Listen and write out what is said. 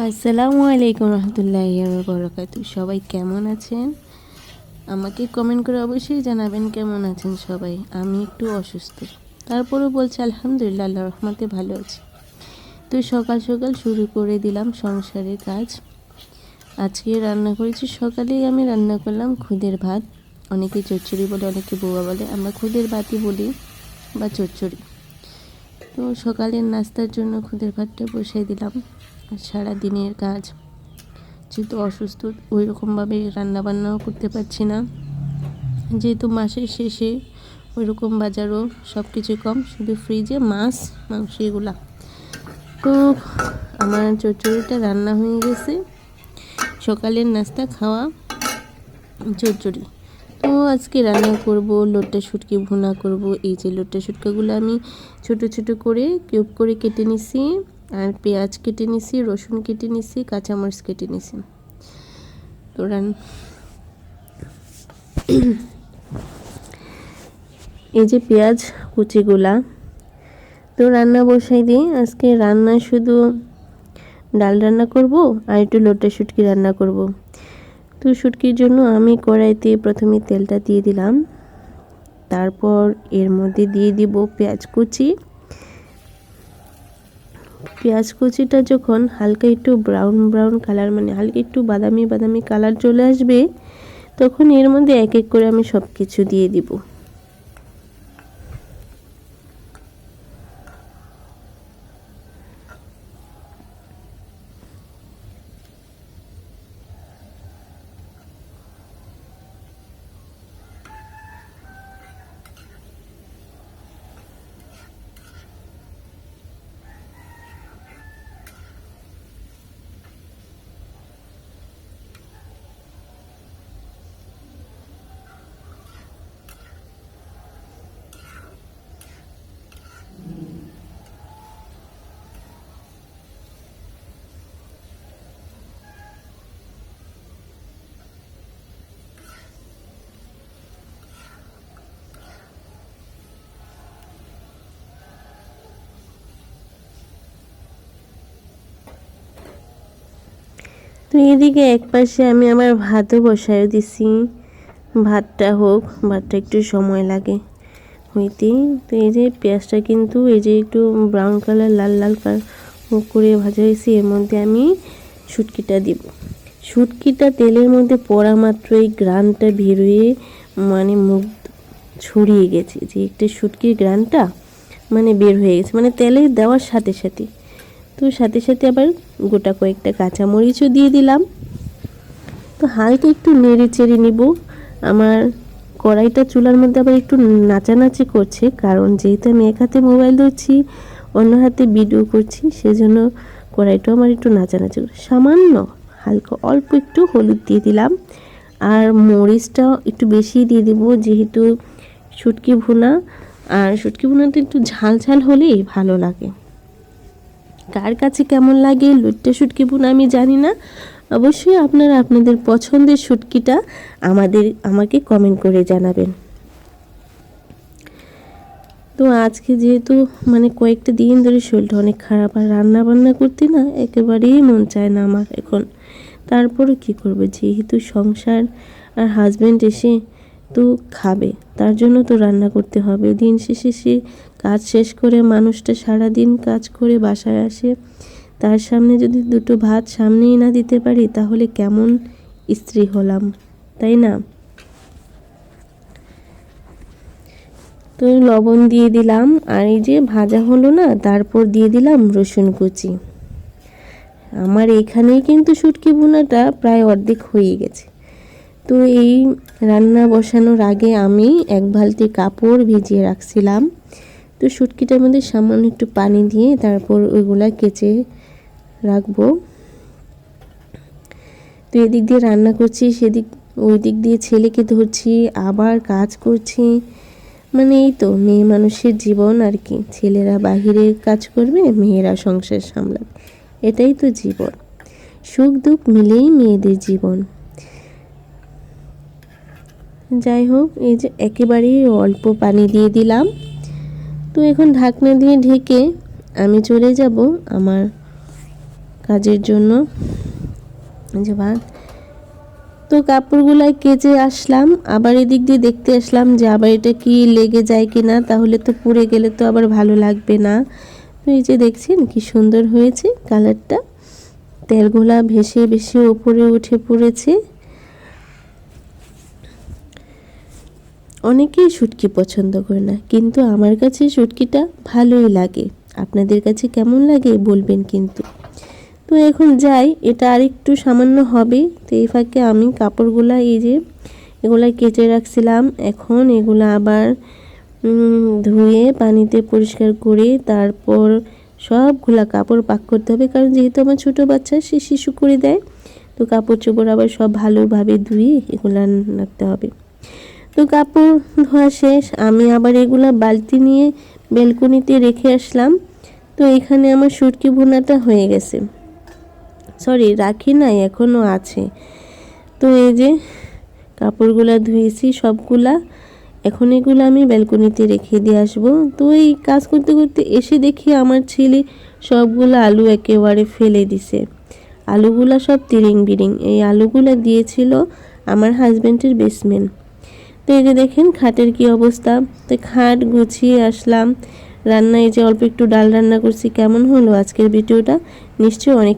আসসালামু আলাইকুম রহমতুল্লাহ বরকাতু সবাই কেমন আছেন? আমাকে কমেন্ট করে অবশ্যই জানাবেন কেমন আছেন সবাই। আমি একটু অসুস্থ। তারপরেও বলছি, আলহামদুলিল্লাহ আল্লাহ রহমতে ভালো আছি। তো সকাল সকাল শুরু করে দিলাম সংসারের কাজ। আজকে রান্না করেছি। সকালেই আমি রান্না করলাম খুদের ভাত। অনেকে চচ্চড়ি বলে, অনেকে বৌয়া বলে। আমরা খুদের ভাতই বলি বা চচ্চড়ি। তো সকালের নাস্তার জন্য খুদের ভাতটা বসিয়ে দিলাম। সারা দিনের কাজ। যেহেতু অসুস্থ ওই রকমভাবে রান্নাবান্নাও করতে পারছি না। যেহেতু মাসের শেষে ওই রকম বাজারও সব কিছু কম, শুধু ফ্রিজে মাছ, মাংস এগুলা। তো আমার চচ্চড়িটা রান্না হয়ে গেছে। সকালের নাস্তা খাওয়া চচ্চড়ি। তো আজকে রান্না করব, লোট্টা শুটকি ভুনা করব। এই যে লোট্টা শুটকাগুলো আমি ছোট ছোট করে কিউব করে কেটে নিছি। পেঁয়াজ কেটে নিছি, রসুন কেটে নিছি, কাঁচামরিচ কেটে নিছি। তো এই যে পেঁয়াজ কুচিগুলা, তো রান্না বসাই দিই। আজকে রান্না শুধু ডাল রান্না করব আর একটু লোট্টা শুটকি রান্না করব। তো শুটকির জন্য আমি কড়াইতে প্রথমে তেলটা দিয়ে দিলাম। তারপর এর মধ্যে দিয়ে দিব পেঁয়াজ কুচি। পেঁয়াজ কুচিটা যখন হালকা একটু ব্রাউন ব্রাউন কালার মানে হালকা একটু বাদামি বাদামি কালার চলে আসবে, তখন এর মধ্যে এক এক করে আমি সব কিছু দিয়ে দিব। তো এদিকে এক পাশে আমি আমার ভাতও বসায় দিছি। ভাতটা হোক, ভাতটা একটু সময় লাগে। হইতে, তো এই যে পেঁয়াজটা কিন্তু এই যে একটু ব্রাউন কালার লাল লাল কালার করে ভাজা হয়েছে, এর মধ্যে আমি শুটকিটা দিব। শুটকিটা তেলের মধ্যে পড়া মাত্রই গ্রানটা বেরোয়ে মানে মুখ ছড়িয়ে গেছে। যে একটা শুটকির গ্রানটা মানে বের হয়ে গেছে। মানে তেলে দেওয়ার সাথে সাথে। তো সাথে সাথে আবার গোটা কয়েকটা কাঁচামরিচও দিয়ে দিলাম। তো হালকা একটু নেড়ে চেড়ে নিব। আমার কড়াইটা চুলার মধ্যে আবার একটু নাচানাচি করছে, কারণ যেহেতু আমি এক হাতে মোবাইল ধরছি, অন্য হাতে ভিডিও করছি, সেজন্য কড়াইটাও আমার একটু নাচানাচি করছে। সামান্য হালকা অল্প একটু হলুদ দিয়ে দিলাম। আর মরিচটাও একটু বেশি দিয়ে দিব, যেহেতু শুটকি ভুনা। আর শুটকি ভুনাতে একটু ঝাল ঝাল হলেই ভালো লাগে। কার কাছে কেমন লাগে লুট্টে শুটকি বোনা আমি জানি না। অবশ্যই আপনারা আপনাদের পছন্দের শুটকিটা আমাদের, আমাকে কমেন্ট করে জানাবেন। তো আজকে যেহেতু মানে কয়েকটা দিন ধরে শরীরটা অনেক খারাপ আর রান্না বান্না করতে না একেবারেই মন চায় না আমার এখন। তারপরে কি করবে, যেহেতু সংসার আর হাজব্যান্ড এসে তো খাবে, তার জন্য তো রান্না করতে হবে। দিন শেষে সে কাজ শেষ করে মানুষটা সারা দিন কাজ করে বাসায় আসে। তার সামনে যদি দুটো ভাত সামনেই না দিতে পারি, তাহলে কেমন স্ত্রী হলাম, তাই না? তো লবণ দিয়ে দিলাম, আর এই যে ভাজা হলো না, তারপর দিয়ে দিলাম রসুন কুচি। আমার এখানেই কিন্তু শুটকি বোনাটা প্রায় অর্ধেক হয়ে গেছে। তো এই রান্না বসানোর আগে আমি এক বালতি কাপড় ভিজিয়ে রাখছিলাম। তো শুটকিটার মধ্যে সামান্য একটু পানি দিয়ে তারপর ওইগুলা কেচে রাখব। তো এদিক দিয়ে রান্না করছি, সেদিক ওই দিক দিয়ে ছেলেকে ধরছি, আবার কাজ করছি। মানে এই তো, মেয়ে মানুষের জীবন আর কি। ছেলেরা বাহিরে কাজ করবে, মেয়েরা সংসার সামলাবে। এটাই তো জীবন। সুখ দুঃখ মিলেই মেয়েদের জীবন। যাই হোক, এই যে একেবারেই অল্প পানি দিয়ে দিলাম। তো এখন ঢাকনা দিয়ে ঢেকে আমি চলে যাব আমার কাজের জন্য। যে ভাত। তো কাপড়গুলো কেচে আসলাম, আবার এদিক দিয়ে দেখতে আসলাম যে আবার এটা কি লেগে যায় কি না তাহলে তো পুড়ে গেলে তো আবার ভালো লাগবে না। তো এই যে দেখছেন কি সুন্দর হয়েছে কালারটা। তেলগুলা ভেসে ভেসে ওপরে উঠে পড়েছে। অনেকেই শুটকি পছন্দ করে না, কিন্তু আমার কাছে শুটকিটা ভালোই লাগে। আপনাদের কাছে কেমন লাগে বলবেন কিন্তু। তো এখন যাই, এটা আর একটু সামান্য হবে। তো এই ফাঁকে আমি কাপড়গুলা এই যে এগুলা কেচে রাখছিলাম। এখন এগুলা আবার ধুয়ে পানিতে পরিষ্কার করে তারপর সবগুলা কাপড় পাক করতে হবে। কারণ যেহেতু আমার ছোট বাচ্চা, সে শিশু করে দেয়। তো কাপড় চোপড় আবার সব ভালোভাবে ধুয়ে এগুলা রাখতে হবে। তো কাপড় ধোয়া শেষ। আমি আবার এগুলো বালতি নিয়ে বেলকনিতে রেখে আসলাম। তো এখানে আমার সুটকি ভুনাটা হয়ে গেছে। সরি রাখি নাই এখনও আছে। তো এই যে কাপড়গুলা ধুয়েছি সবগুলা, এখন এগুলো আমি ব্যালকনিতে রেখে দিয়ে আসব। তো এই কাজ করতে করতে এসে দেখি আমার ছেলে সবগুলো আলু একেবারে ফেলে দিছে। আলুগুলা সব তিরিং বিরিং এই আলুগুলা দিয়েছিল আমার হাজব্যান্ডের বেসমেন্ট তো এই যে দেখেন খাটের কি অবস্থা? তো খাট গুছিয়ে আসলাম। রান্না এই যে অল্প একটু ডাল রান্না করছি, কেমন হলো আজকের ভিডিওটা? নিশ্চয়ই অনেক